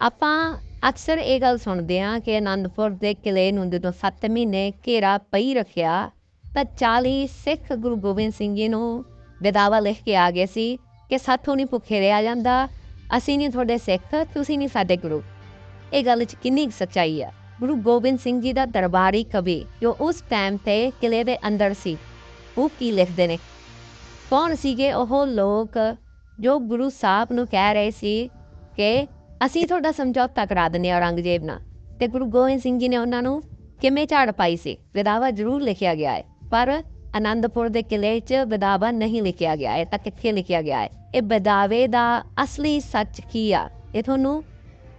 ਆਪਾਂ ਅਕਸਰ ਇਹ ਗੱਲ ਸੁਣਦੇ ਹਾਂ ਕਿ ਅਨੰਦਪੁਰ ਦੇ ਕਿਲੇ ਨੂੰ ਜਦੋਂ 7 ਮਹੀਨੇ ਘੇਰਾ ਪਈ ਰੱਖਿਆ, ਤਾਂ 40 ਸਿੱਖ ਗੁਰੂ ਗੋਬਿੰਦ ਸਿੰਘ ਜੀ ਨੂੰ ਵਿਦਾਵਾ ਲਿਖ ਕੇ ਆ ਗਏ ਸੀ ਕਿ ਸਾਥੋਂ ਨਹੀਂ ਭੁੱਖੇ ਰਿਹਾ ਜਾਂਦਾ, ਅਸੀਂ ਨਹੀਂ ਤੁਹਾਡੇ ਸਿੱਖ, ਤੁਸੀਂ ਨਹੀਂ ਸਾਡੇ ਗੁਰੂ। ਇਹ ਗੱਲ 'ਚ ਕਿੰਨੀ ਕੁ ਸੱਚਾਈ ਆ। ਗੁਰੂ ਗੋਬਿੰਦ ਸਿੰਘ ਜੀ ਦਾ ਦਰਬਾਰੀ ਕਵੀ ਜੋ ਉਸ ਟਾਈਮ ਤੇ ਕਿਲੇ ਦੇ ਅੰਦਰ ਸੀ, ਉਹ ਕੀ ਲਿਖਦੇ ਨੇ? ਕੌਣ ਸੀਗੇ ਉਹ ਲੋਕ ਜੋ ਗੁਰੂ ਸਾਹਿਬ ਨੂੰ ਕਹਿ ਰਹੇ ਸੀ ਕਿ ਅਸੀਂ ਤੁਹਾਡਾ ਸਮਝੌਤਾ ਕਰਾ ਦਿੰਦੇ ਹਾਂ ਔਰੰਗਜ਼ੇਬ ਨਾਲ। ਤੇ ਗੁਰੂ ਗੋਬਿੰਦ ਸਿੰਘ ਜੀ ਨੇ ਉਹਨਾਂ ਨੂੰ ਕਿਵੇਂ ਝਾੜ ਪਾਈ ਸੀ? ਵਿਦਾਵਾ ਜ਼ਰੂਰ ਲਿਖਿਆ ਗਿਆ ਹੈ। ਪਰ ਆਨੰਦਪੁਰ ਦੇ ਕਿਲੇ 'ਚ ਵਿਦਾਵਾ ਨਹੀਂ ਲਿਖਿਆ ਗਿਆ ਹੈ, ਤਾਂ ਕਿੱਥੇ ਲਿਖਿਆ ਗਿਆ ਹੈ? ਇਹ ਵਿਦਾਵੇ ਦਾ ਅਸਲੀ ਸੱਚ ਕੀ ਆ? ਇਹ ਤੁਹਾਨੂੰ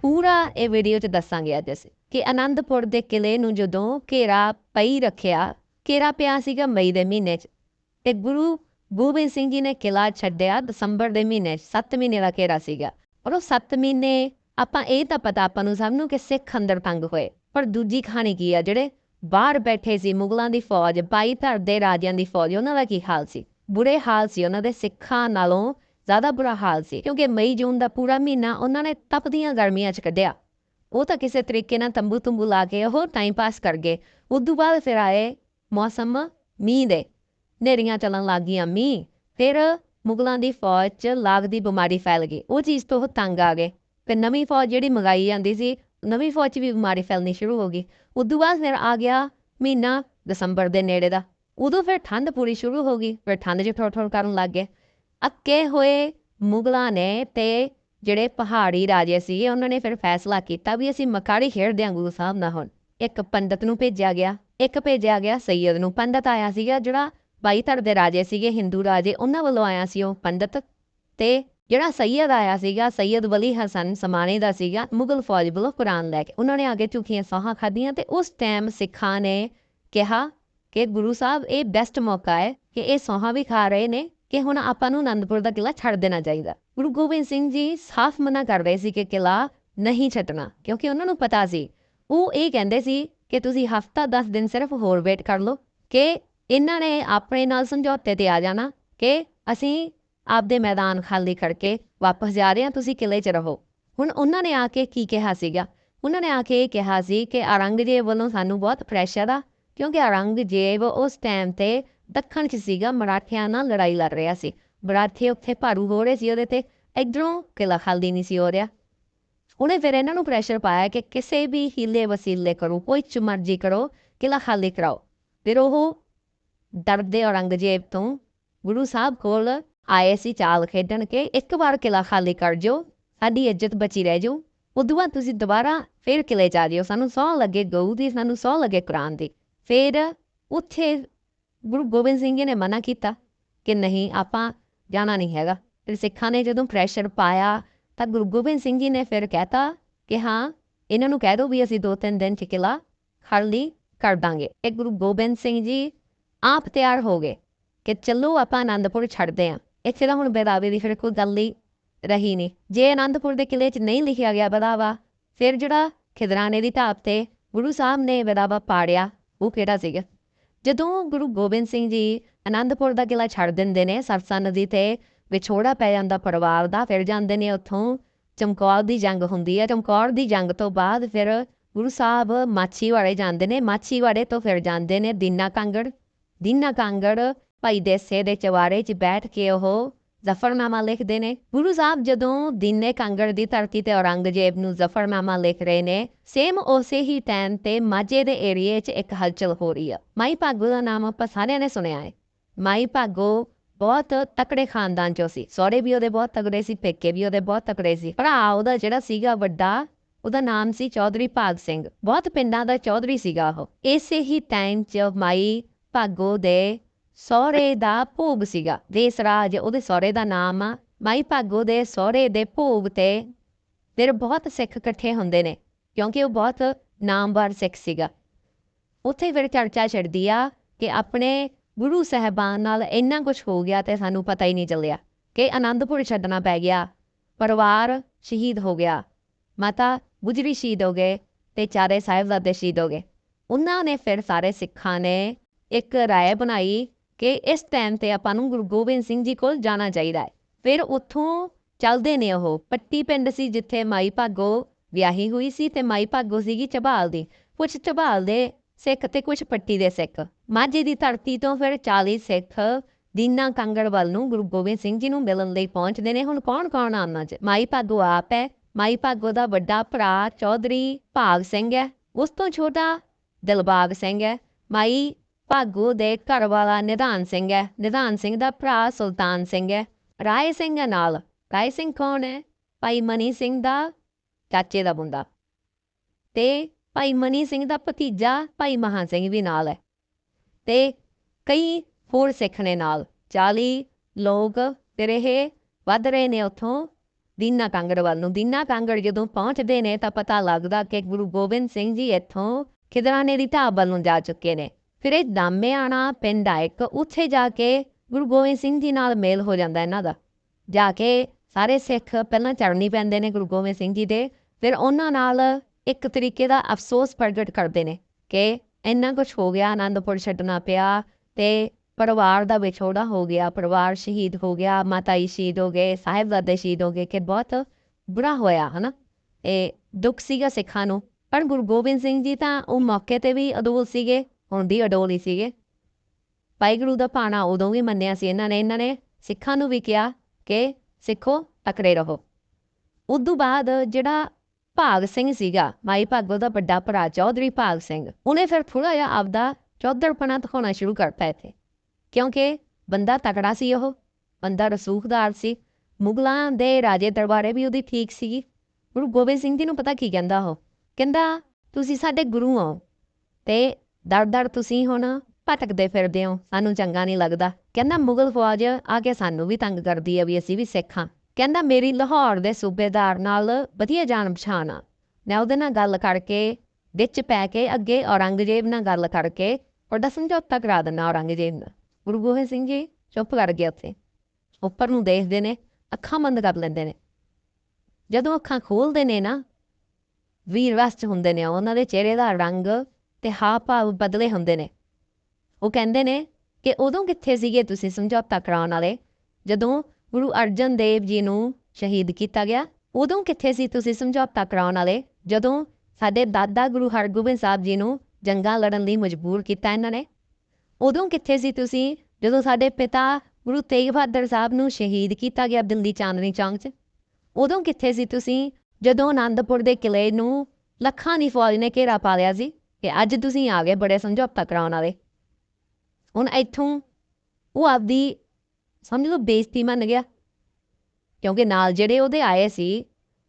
ਪੂਰਾ ਇਹ ਵੀਡੀਓ 'ਚ ਦੱਸਾਂਗੇ ਅੱਜ ਅਸੀਂ ਕਿ ਆਨੰਦਪੁਰ ਦੇ ਕਿਲੇ ਨੂੰ ਜਦੋਂ ਘੇਰਾ ਪਈ ਰੱਖਿਆ, ਘੇਰਾ ਪਿਆ ਸੀਗਾ ਮਈ ਦੇ ਮਹੀਨੇ 'ਚ। ਤੇ ਗੁਰੂ ਗੋਬਿੰਦ ਸਿੰਘ ਜੀ ਨੇ ਕਿਲਾ ਛੱਡਿਆ ਦਸੰਬਰ ਦੇ ਮਹੀਨੇ 'ਚ 7 ਮਹੀਨੇ ਦਾ ਘੇਰਾ ਸੀਗਾ। ਔਰ ਉਹ 7 ਮਹੀਨੇ ਆਪਾਂ ਇਹ ਤਾਂ ਪਤਾ ਆਪਾਂ ਨੂੰ ਸਭ ਨੂੰ ਕਿ ਸਿੱਖ ਅੰਦਰ ਤੰਗ ਹੋਏ। ਪਰ ਦੂਜੀ ਕਹਾਣੀ ਕੀ ਆ? ਜਿਹੜੇ ਬਾਹਰ ਬੈਠੇ ਸੀ, ਮੁਗਲਾਂ ਦੀ ਫੌਜ ਬਾਈ ਧਰ ਦੇ ਰਾਜਿਆਂ ਦੀ ਫੌਜ, ਉਹਨਾਂ ਦਾ ਕੀ ਹਾਲ ਸੀ? ਬੁਰੇ ਹਾਲ ਸੀ, ਉਹਨਾਂ ਦੇ ਸਿੱਖਾਂ ਨਾਲੋਂ ਜ਼ਿਆਦਾ ਬੁਰਾ ਹਾਲ ਸੀ। ਕਿਉਂਕਿ ਮਈ, ਜੂਨ ਦਾ ਪੂਰਾ ਮਹੀਨਾ ਉਹਨਾਂ ਨੇ ਤਪਦੀਆਂ ਗਰਮੀਆਂ 'ਚ ਕੱਢਿਆ। ਉਹ ਤਾਂ ਕਿਸੇ ਤਰੀਕੇ ਨਾਲ ਤੰਬੂ ਤੁੰਬੂ ਲਾ ਕੇ ਉਹ ਟਾਈਮ ਪਾਸ ਕਰ ਗਏ। ਉਦੋਂ ਬਾਅਦ ਫਿਰ ਆਏ ਮੌਸਮ ਮੀਂਹ ਦੇ। ਨੇਰੀਆਂ ਚੱਲਣ ਲੱਗ ਗਈਆਂ ਮੀਂਹ। ਫਿਰ ਮੁਗਲਾਂ ਦੀ ਫੌਜ 'ਚ ਲਾਗ ਦੀ ਬਿਮਾਰੀ ਫੈਲ ਗਈ। ਉਹ ਚੀਜ਼ ਤੋਂ ਉਹ ਤੰਗ ਆ ਗਏ। ਫਿਰ ਨਵੀਂ ਫੌਜ ਜਿਹੜੀ ਮੰਗਾਈ ਜਾਂਦੀ ਸੀ, ਨਵੀਂ ਫੌਜ 'ਚ ਵੀ ਬਿਮਾਰੀ ਫੈਲਣੀ ਸ਼ੁਰੂ ਹੋ ਗਈ। ਉਦੋਂ ਬਾਅਦ ਫਿਰ ਆ ਗਿਆ ਮਹੀਨਾ ਦਸੰਬਰ ਦੇ ਨੇੜੇ ਦਾ। ਉਦੋਂ ਫਿਰ ਠੰਡ ਪੂਰੀ ਸ਼ੁਰੂ ਹੋ ਗਈ, ਫਿਰ ਠੰਡ 'ਚ ਥੋੜ੍ਹ ਥੋੜ੍ਹ ਕਰਨ ਲੱਗ ਗਏ। ਅੱਕੇ ਹੋਏ ਮੁਗਲਾਂ ਨੇ ਤੇ ਜਿਹੜੇ ਪਹਾੜੀ ਰਾਜੇ ਸੀਗੇ, ਉਹਨਾਂ ਨੇ ਫਿਰ ਫੈਸਲਾ ਕੀਤਾ ਵੀ ਅਸੀਂ ਮਕਾੜੀ ਖੇਡਦੇ ਹਾਂ, ਗੁਰੂ ਸਾਹਿਬ ਨਾਲ ਹੁਣ। ਇੱਕ ਪੰਡਤ ਨੂੰ ਭੇਜਿਆ ਗਿਆ, ਇੱਕ ਭੇਜਿਆ ਗਿਆ ਸੈਯਦ ਨੂੰ। ਪੰਡਤ ਆਇਆ ਸੀਗਾ ਜਿਹੜਾ ਬਾਈ ਧੜ ਦੇ ਰਾਜੇ ਸੀਗੇ, ਹਿੰਦੂ ਰਾਜੇ, ਉਹਨਾਂ ਵੱਲੋਂ ਆਇਆ ਸੀ ਉਹ ਪੰਡਤ ਤੇ ਜਿਹੜਾ ਸੈਯਦ ਆਇਆ ਸੀਗਾ ਸੈਯਦ ਵਲੀ ਹਸਨ ਸਮਾਨੇ ਦਾ ਸੀਗਾ, ਮੁਗਲ ਫੌਜ ਵੱਲੋਂ ਕੁਰਾਨ ਲੈ ਕੇ। ਉਹਨਾਂ ਨੇ ਆਗੇ ਝੂਠੀਆਂ ਸੌਹਾਂ ਖਾਧੀਆਂ ਤੇ ਉਸ ਟਾਈਮ ਸਿੱਖਾਂ ਨੇ ਕਿਹਾ ਕਿ ਗੁਰੂ ਸਾਹਿਬ, ਇਹ ਬੈਸਟ ਮੌਕਾ ਹੈ ਕਿ ਇਹ ਸੌਹਾਂ ਵੀ ਖਾ ਰਹੇ ਨੇ ਕਿ ਹੁਣ ਆਪਾਂ ਨੂੰ ਆਨੰਦਪੁਰ ਦਾ ਕਿਲਾ ਛੱਡ ਦੇਣਾ ਚਾਹੀਦਾ। ਗੁਰੂ ਗੋਬਿੰਦ ਸਿੰਘ ਜੀ ਸਾਫ਼ ਮਨਾ ਕਰ ਰਹੇ ਸੀ ਕਿ ਕਿਲਾ ਨਹੀਂ ਛੱਡਣਾ, ਕਿਉਂਕਿ ਉਹਨਾਂ ਨੂੰ ਪਤਾ ਸੀ, ਉਹ ਇਹ ਕਹਿੰਦੇ ਸੀ ਕਿ ਤੁਸੀਂ ਹਫਤਾ 10 ਦਿਨ ਸਿਰਫ ਹੋਰ ਵੇਟ ਕਰ ਲਓ ਕਿ ਇਹਨਾਂ ਨੇ ਆਪਣੇ ਨਾਲ ਸਮਝੌਤੇ ਤੇ ਆ ਜਾਣਾ ਕਿ ਅਸੀਂ ਆਪਦੇ ਮੈਦਾਨ ਖਾਲੀ ਕਰਕੇ ਵਾਪਸ ਜਾ ਰਹੇ ਹਾਂ, ਤੁਸੀਂ ਕਿਲੇ 'ਚ ਰਹੋ। ਹੁਣ ਉਹਨਾਂ ਨੇ ਆ ਕੇ ਕੀ ਕਿਹਾ ਸੀਗਾ? ਉਹਨਾਂ ਨੇ ਆ ਕੇ ਇਹ ਕਿਹਾ ਸੀ ਕਿ ਔਰੰਗਜ਼ੇਬ ਵੱਲੋਂ ਸਾਨੂੰ ਬਹੁਤ ਪ੍ਰੈਸ਼ਰ ਆ ਕਿਉਂਕਿ ਔਰੰਗਜ਼ੇਬ ਉਸ ਟਾਈਮ ਤੇ ਦੱਖਣ 'ਚ ਸੀਗਾ, ਮਰਾਠਿਆਂ ਨਾਲ ਲੜਾਈ ਲੜ ਰਿਹਾ ਸੀ। ਮਰਾਠੇ ਉੱਥੇ ਭਾਰੂ ਹੋ ਰਹੇ ਸੀ, ਉਹਦੇ ਤੇ ਇਧਰੋਂ ਕਿਲਾ ਖਾਲੀ ਨਹੀਂ ਸੀ ਹੋ ਰਿਹਾ। ਉਹਨੇ ਫਿਰ ਇਹਨਾਂ ਨੂੰ ਪ੍ਰੈਸ਼ਰ ਪਾਇਆ ਕਿ ਕਿਸੇ ਵੀ ਹੀਲੇ ਵਸੀਲੇ ਕਰੋ, ਕੋਈ ਚ ਮਰਜ਼ੀ ਕਰੋ ਕਿਲਾ ਖਾਲੀ ਕਰਾਓ। ਫਿਰ ਉਹ ਡਰਦੇ ਔਰੰਗਜ਼ੇਬ ਤੋਂ ਗੁਰੂ ਸਾਹਿਬ ਕੋਲ ਆਏ ਸੀ ਚਾਲ ਖੇਡਣ ਕੇ, ਇੱਕ ਵਾਰ ਕਿਲਾ ਖਾਲੀ ਕਰ ਜੋ ਸਾਡੀ ਇੱਜ਼ਤ ਬਚੀ ਰਹਿ ਜਾਊ ਉਦੋਂ ਬਾਅਦ ਤੁਸੀਂ ਦੁਬਾਰਾ ਫਿਰ ਕਿਲੇ ਜਾ ਜਿਓ। ਸਾਨੂੰ ਸੌ ਲੱਗੇ, ਗਊ ਦੀ, ਸਾਨੂੰ ਸੌ ਲੱਗੇ ਕੁਰਾਨ ਦੀ। ਫਿਰ ਉੱਥੇ ਗੁਰੂ ਗੋਬਿੰਦ ਸਿੰਘ ਜੀ ਨੇ ਮਨਾ ਕੀਤਾ ਕਿ ਨਹੀਂ, ਆਪਾਂ ਜਾਣਾ ਨਹੀਂ ਹੈਗਾ। ਤੇ ਸਿੱਖਾਂ ਨੇ ਜਦੋਂ ਪ੍ਰੈਸ਼ਰ ਪਾਇਆ, ਤਾਂ ਗੁਰੂ ਗੋਬਿੰਦ ਸਿੰਘ ਜੀ ਨੇ ਫਿਰ ਕਹਿਤਾ ਕਿ ਹਾਂ, ਇਹਨਾਂ ਨੂੰ ਕਹਿ ਦਿਓ ਵੀ ਅਸੀਂ ਦੋ ਤਿੰਨ ਦਿਨ ਚ ਕਿਲਾ ਖਾਲੀ ਕਰ ਦਾਂਗੇ। ਇਹ ਗੁਰੂ ਗੋਬਿੰਦ ਸਿੰਘ ਜੀ ਆਪ ਤਿਆਰ ਹੋ ਗਏ ਕਿ ਚੱਲੋ ਆਪਾਂ ਆਨੰਦਪੁਰ ਛੱਡਦੇ ਆਂ। ਇੱਥੇ ਤਾਂ ਹੁਣ ਬੇਦਾਵੇ ਦੀ ਫਿਰ ਕੋਈ ਗੱਲ ਹੀ ਰਹੀ ਨਹੀਂ। ਜੇ ਅਨੰਦਪੁਰ ਦੇ ਕਿਲੇ 'ਚ ਨਹੀਂ ਲਿਖਿਆ ਗਿਆ ਬਦਾਵਾ, ਫਿਰ ਜਿਹੜਾ ਖਿਦਰਾਣੇ ਦੀ ਢਾਬ ਤੇ ਗੁਰੂ ਸਾਹਿਬ ਨੇ ਬਦਾਵਾ ਪਾੜਿਆ, ਉਹ ਕਿਹੜਾ ਸੀਗਾ? ਜਦੋਂ ਗੁਰੂ ਗੋਬਿੰਦ ਸਿੰਘ ਜੀ ਅਨੰਦਪੁਰ ਦਾ ਕਿਲਾ ਛੱਡ ਦਿੰਦੇ ਨੇ, ਸਰਸਾ ਨਦੀ ਤੇ ਵਿਛੋੜਾ ਪੈ ਜਾਂਦਾ ਪਰਿਵਾਰ ਦਾ, ਫਿਰ ਜਾਂਦੇ ਨੇ ਉੱਥੋਂ ਚਮਕੌਰ ਦੀ ਜੰਗ ਹੁੰਦੀ ਹੈ। ਚਮਕੌਰ ਦੀ ਜੰਗ ਤੋਂ ਬਾਅਦ ਫਿਰ ਗੁਰੂ ਸਾਹਿਬ ਮਾਛੀਵਾੜੇ ਜਾਂਦੇ ਨੇ। ਮਾਛੀਵਾੜੇ ਤੋਂ ਫਿਰ ਜਾਂਦੇ ਨੇ ਦੀਨਾ ਕਾਂਗੜ। ਦੀਨਾ ਕਾਂਗੜ ਭਾਈ ਦੇਸੇ ਦੇ ਚਵਾਰੇ 'ਚ ਬੈਠ ਕੇ ਉਹ ਜ਼ਫਰਨਾਮਾ ਲਿਖਦੇ ਨੇ। ਗੁਰੂ ਸਾਹਿਬ ਜਦੋਂ ਦੀਨੇ ਕਾਂਗੜ ਦੀ ਧਰਤੀ ਤੇ ਔਰੰਗਜ਼ੇਬ ਨੂੰ ਜ਼ਫਰਨਾਮਾ ਲਿਖ ਰਹੇ ਨੇ, ਸੇਮ ਉਸੇ ਹੀ ਟਾਈਮ ਤੇ ਮਾਝੇ ਦੇ ਏਰੀਏ 'ਚ ਇੱਕ ਹਲਚਲ ਹੋ ਰਹੀ ਆ। ਮਾਈ ਭਾਗੋ ਦਾ ਨਾਮ ਆਪਾਂ ਸਾਰਿਆਂ ਨੇ ਸੁਣਿਆ ਹੈ। ਮਾਈ ਭਾਗੋ ਬਹੁਤ ਤਕੜੇ ਖਾਨਦਾਨ ਚੋਂ ਸੀ। ਸੋਰੇ ਵੀ ਉਹਦੇ ਬਹੁਤ ਤਕੜੇ ਸੀ, ਪੇਕੇ ਵੀ ਉਹਦੇ ਬਹੁਤ ਤਕੜੇ ਸੀ। ਭਰਾ ਉਹਦਾ ਜਿਹੜਾ ਸੀਗਾ ਵੱਡਾ, ਉਹਦਾ ਨਾਮ ਸੀ ਚੌਧਰੀ ਭਾਗ ਸਿੰਘ। ਬਹੁਤ ਪਿੰਡਾਂ ਦਾ ਚੌਧਰੀ ਸੀਗਾ ਉਹ। ਇਸੇ ਹੀ ਟਾਈਮ 'ਚ ਮਾਈ ਭਾਗੋ ਦੇ ਸਹੁਰੇ ਦਾ ਭੋਗ ਸੀਗਾ। ਦੇਸ ਰਾਜ ਉਹਦੇ ਸਹੁਰੇ ਦਾ ਨਾਮ ਆ। ਮਾਈ ਭਾਗੋ ਦੇ ਸਹੁਰੇ ਦੇ ਭੋਗ ਤੇ ਫਿਰ ਬਹੁਤ ਸਿੱਖ ਇਕੱਠੇ ਹੁੰਦੇ ਨੇ, ਕਿਉਂਕਿ ਉਹ ਬਹੁਤ ਨਾਮਵਰ ਸਿੱਖ ਸੀਗਾ। ਉੱਥੇ ਫਿਰ ਚਰਚਾ ਛਿੜਦੀ ਆ ਕਿ ਆਪਣੇ ਗੁਰੂ ਸਾਹਿਬਾਨ ਨਾਲ ਇੰਨਾ ਕੁਝ ਹੋ ਗਿਆ ਤੇ ਸਾਨੂੰ ਪਤਾ ਹੀ ਨਹੀਂ ਚੱਲਿਆ ਕਿ ਆਨੰਦਪੁਰ ਛੱਡਣਾ ਪੈ ਗਿਆ, ਪਰਿਵਾਰ ਸ਼ਹੀਦ ਹੋ ਗਿਆ, ਮਾਤਾ ਗੁਜਰੀ ਸ਼ਹੀਦ ਹੋ ਗਏ ਤੇ ਚਾਰੇ ਸਾਹਿਬਜ਼ਾਦੇ ਸ਼ਹੀਦ ਹੋ ਗਏ। ਉਹਨਾਂ ਨੇ ਫਿਰ ਸਾਰੇ ਸਿੱਖਾਂ ਨੇ ਇੱਕ ਰਾਏ ਬਣਾਈ ਕਿ ਇਸ ਟਾਈਮ ਤੇ ਆਪਾਂ ਨੂੰ ਗੁਰੂ ਗੋਬਿੰਦ ਸਿੰਘ ਜੀ ਕੋਲ ਜਾਣਾ ਚਾਹੀਦਾ ਹੈ। ਫਿਰ ਉੱਥੋਂ ਚੱਲਦੇ ਨੇ ਉਹ। ਪੱਟੀ ਪਿੰਡ ਸੀ ਜਿੱਥੇ ਮਾਈ ਭਾਗੋ ਵਿਆਹੀ ਹੋਈ ਸੀ ਤੇ ਮਾਈ ਭਾਗੋ ਸੀਗੀ ਝਬਾਲ ਦੀ। ਕੁਛ ਝਬਾਲ ਦੇ ਸਿੱਖ ਤੇ ਕੁਛ ਪੱਟੀ ਦੇ ਸਿੱਖ। ਮਾਝੇ ਦੀ ਧਰਤੀ ਤੋਂ ਫਿਰ 40 ਸਿੱਖ ਦੀਨਾ ਕੰਗੜ ਵੱਲ ਨੂੰ ਗੁਰੂ ਗੋਬਿੰਦ ਸਿੰਘ ਜੀ ਨੂੰ ਮਿਲਣ ਲਈ ਪਹੁੰਚਦੇ ਨੇ। ਹੁਣ ਕੌਣ ਕੌਣ ਆਉਣਾ ਚ ਮਾਈ ਭਾਗੋ ਆਪ ਹੈ। ਮਾਈ ਭਾਗੋ ਦਾ ਵੱਡਾ ਭਰਾ ਚੌਧਰੀ ਭਾਗ ਸਿੰਘ ਹੈ। ਉਸ ਤੋਂ ਛੋਟਾ ਦਿਲਬਾਗ ਸਿੰਘ ਹੈ। ਮਾਈ ਭਾਗੋ ਦੇ ਘਰ ਵਾਲਾ ਨਿਧਾਨ ਸਿੰਘ ਹੈ। ਨਿਧਾਨ ਸਿੰਘ ਦਾ ਭਰਾ ਸੁਲਤਾਨ ਸਿੰਘ ਹੈ। ਰਾਏ ਸਿੰਘ ਹੈ ਨਾਲ। ਰਾਏ ਸਿੰਘ ਕੌਣ ਹੈ? ਭਾਈ ਮਨੀ ਸਿੰਘ ਦਾ ਚਾਚੇ ਦਾ ਮੁੰਡਾ। ਤੇ ਭਾਈ ਮਨੀ ਸਿੰਘ ਦਾ ਭਤੀਜਾ ਭਾਈ ਮਹਾਂ ਸਿੰਘ ਵੀ ਨਾਲ ਹੈ। ਤੇ ਕਈ ਹੋਰ ਸਿੱਖ ਨੇ ਨਾਲ। 40 ਲੋਕ ਫਿਰ ਇਹ ਵੱਧ ਰਹੇ ਨੇ ਉੱਥੋਂ ਦੀਨਾ ਕਾਂਗੜ ਵੱਲ ਨੂੰ। ਦੀਨਾ ਕਾਂਗੜ ਜਦੋਂ ਪਹੁੰਚਦੇ ਨੇ ਤਾਂ ਪਤਾ ਲੱਗਦਾ ਕਿ ਗੁਰੂ ਗੋਬਿੰਦ ਸਿੰਘ ਜੀ ਇੱਥੋਂ ਖਿਦਰਾਨੇ ਦੀ ਢਾਬ ਵੱਲ ਨੂੰ ਜਾ ਚੁੱਕੇ ਨੇ। ਫਿਰ ਇਹ ਦਾਮਿਆਣਾ ਪਿੰਡ ਆ ਇੱਕ, ਉੱਥੇ ਜਾ ਕੇ ਗੁਰੂ ਗੋਬਿੰਦ ਸਿੰਘ ਜੀ ਨਾਲ ਮੇਲ ਹੋ ਜਾਂਦਾ ਇਹਨਾਂ ਦਾ। ਜਾ ਕੇ ਸਾਰੇ ਸਿੱਖ ਪਹਿਲਾਂ ਚੜਨੀ ਪੈਂਦੇ ਨੇ ਗੁਰੂ ਗੋਬਿੰਦ ਸਿੰਘ ਜੀ ਦੇ, ਫਿਰ ਉਹਨਾਂ ਨਾਲ ਇੱਕ ਤਰੀਕੇ ਦਾ ਅਫਸੋਸ ਪ੍ਰਗਟ ਕਰਦੇ ਨੇ ਕਿ ਇੰਨਾ ਕੁਝ ਹੋ ਗਿਆ, ਆਨੰਦਪੁਰ ਛੱਡਣਾ ਪਿਆ ਤੇ ਪਰਿਵਾਰ ਦਾ ਵਿਛੋੜਾ ਹੋ ਗਿਆ, ਪਰਿਵਾਰ ਸ਼ਹੀਦ ਹੋ ਗਿਆ ਮਾਤਾਈ ਸ਼ਹੀਦ ਹੋ ਗਏ, ਸਾਹਿਬਜ਼ਾਦੇ ਸ਼ਹੀਦ ਹੋ ਗਏ, ਕਿ ਬਹੁਤ ਬੁਰਾ ਹੋਇਆ, ਹਨਾ? ਇਹ ਦੁੱਖ ਸੀਗਾ ਸਿੱਖਾਂ ਨੂੰ। ਪਰ ਗੁਰੂ ਗੋਬਿੰਦ ਸਿੰਘ ਜੀ ਤਾਂ ਉਹ ਮੌਕੇ ਤੇ ਵੀ ਅਡੋਲ ਸੀਗੇ। ਹੁਣ ਦੀ ਅਡੋਲੀ ਸੀਗੇ। ਵਾਹਿਗੁਰੂ ਦਾ ਭਾਣਾ ਉਦੋਂ ਵੀ ਮੰਨਿਆ ਸੀ ਇਹਨਾਂ ਨੇ। ਇਹਨਾਂ ਨੇ ਸਿੱਖਾਂ ਨੂੰ ਵੀ ਕਿਹਾ ਕਿ ਸਿੱਖੋ, ਤਕੜੇ ਰਹੋ। ਉਦੋਂ ਬਾਅਦ ਜਿਹੜਾ ਭਾਗ ਸਿੰਘ ਸੀਗਾ, ਮਾਈ ਭਾਗੋ ਦਾ ਵੱਡਾ ਭਰਾ ਚੌਧਰੀ ਭਾਗ ਸਿੰਘ, ਉਹਨੇ ਫਿਰ ਥੋੜਾ ਜਿਹਾ ਆਪਦਾ ਚੌਧਰਪਣਾ ਦਿਖਾਉਣਾ ਸ਼ੁਰੂ ਕਰਤਾ ਇੱਥੇ। ਕਿਉਂਕਿ ਬੰਦਾ ਤਕੜਾ ਸੀ ਉਹ, ਬੰਦਾ ਰਸੂਖਦਾਰ ਸੀ। ਮੁਗਲਾਂ ਦੇ ਰਾਜੇ ਦਰਬਾਰੇ ਵੀ ਉਹਦੀ ਠੀਕ ਸੀਗੀ। ਗੁਰੂ ਗੋਬਿੰਦ ਸਿੰਘ ਜੀ ਨੂੰ ਪਤਾ ਕੀ ਕਹਿੰਦਾ ਉਹ? ਕਹਿੰਦਾ, ਤੁਸੀਂ ਸਾਡੇ ਗੁਰੂ ਹੋ ਤੇ ਦਰ ਦਰ ਤੁਸੀਂ ਹੁਣ ਭਟਕਦੇ ਫਿਰਦੇ ਹੋ, ਸਾਨੂੰ ਚੰਗਾ ਨਹੀਂ ਲੱਗਦਾ। ਕਹਿੰਦਾ, ਮੁਗਲ ਫੌਜ ਆ ਕੇ ਸਾਨੂੰ ਵੀ ਤੰਗ ਕਰਦੀ ਹੈ ਵੀ ਅਸੀਂ ਵੀ ਸਿੱਖਾਂ ਕਹਿੰਦਾ, ਮੇਰੀ ਲਾਹੌਰ ਦੇ ਸੂਬੇਦਾਰ ਨਾਲ ਵਧੀਆ ਜਾਣ ਪਛਾਣ ਆ। ਮੈਂ ਉਹਦੇ ਨਾਲ ਗੱਲ ਕਰਕੇ ਵਿੱਚ ਪੈ ਕੇ ਅੱਗੇ ਔਰੰਗਜ਼ੇਬ ਨਾਲ ਗੱਲ ਕਰਕੇ ਉਹਦਾ ਸਮਝੌਤਾ ਕਰਾ ਦਿੰਦਾ ਔਰੰਗਜ਼ੇਬ ਨਾਲ। ਗੁਰੂ ਗੋਬਿੰਦ ਸਿੰਘ ਜੀ ਚੁੱਪ ਕਰ ਗਏ ਉੱਥੇ। ਉੱਪਰ ਨੂੰ ਦੇਖਦੇ ਨੇ, ਅੱਖਾਂ ਬੰਦ ਕਰ ਲੈਂਦੇ ਨੇ। ਜਦੋਂ ਅੱਖਾਂ ਖੋਲਦੇ ਨੇ ਨਾ ਵੀਰ ਵਸਤ ਹੁੰਦੇ ਨੇ, ਉਹਨਾਂ ਦੇ ਚਿਹਰੇ ਦਾ ਰੰਗ ਤੇ ਹਾਵ ਭਾਵ ਬਦਲੇ ਹੁੰਦੇ ਨੇ। ਉਹ ਕਹਿੰਦੇ ਨੇ ਕਿ ਉਦੋਂ ਕਿੱਥੇ ਸੀਗੇ ਤੁਸੀਂ ਸਮਝੌਤਾ ਕਰਾਉਣ ਵਾਲੇ? ਜਦੋਂ ਗੁਰੂ ਅਰਜਨ ਦੇਵ ਜੀ ਨੂੰ ਸ਼ਹੀਦ ਕੀਤਾ ਗਿਆ, ਉਦੋਂ ਕਿੱਥੇ ਸੀ ਤੁਸੀਂ ਸਮਝੌਤਾ ਕਰਾਉਣ ਵਾਲੇ? ਜਦੋਂ ਸਾਡੇ ਦਾਦਾ ਗੁਰੂ ਹਰਗੋਬਿੰਦ ਸਾਹਿਬ ਜੀ ਨੂੰ ਜੰਗਾਂ ਲੜਨ ਲਈ ਮਜਬੂਰ ਕੀਤਾ ਇਹਨਾਂ ਨੇ? ਉਦੋਂ ਕਿੱਥੇ ਸੀ ਤੁਸੀਂ ਜਦੋਂ ਸਾਡੇ ਪਿਤਾ ਗੁਰੂ ਤੇਗ ਬਹਾਦਰ ਸਾਹਿਬ ਨੂੰ ਸ਼ਹੀਦ ਕੀਤਾ ਗਿਆ ਦਿੱਲੀ ਚਾਂਦਨੀ ਚੌਂਕ 'ਚ? ਉਦੋਂ ਕਿੱਥੇ ਸੀ ਤੁਸੀਂ ਜਦੋਂ ਆਨੰਦਪੁਰ ਦੇ ਕਿਲੇ ਨੂੰ ਲੱਖਾਂ ਦੀ ਫੌਜ ਨੇ ਘੇਰਾ ਪਾ ਲਿਆ ਸੀ? ਕਿ ਅੱਜ ਤੁਸੀਂ ਆ ਗਏ ਬੜੇ ਸਮਝੌਤਾ ਕਰਾਉਣ ਵਾਲੇ। ਹੁਣ ਇੱਥੋਂ ਉਹ ਆਪਦੀ, ਸਮਝ ਲਓ, ਬੇਇੱਜ਼ਤੀ ਮੰਨ ਗਿਆ। ਕਿਉਂਕਿ ਨਾਲ ਜਿਹੜੇ ਉਹਦੇ ਆਏ ਸੀ,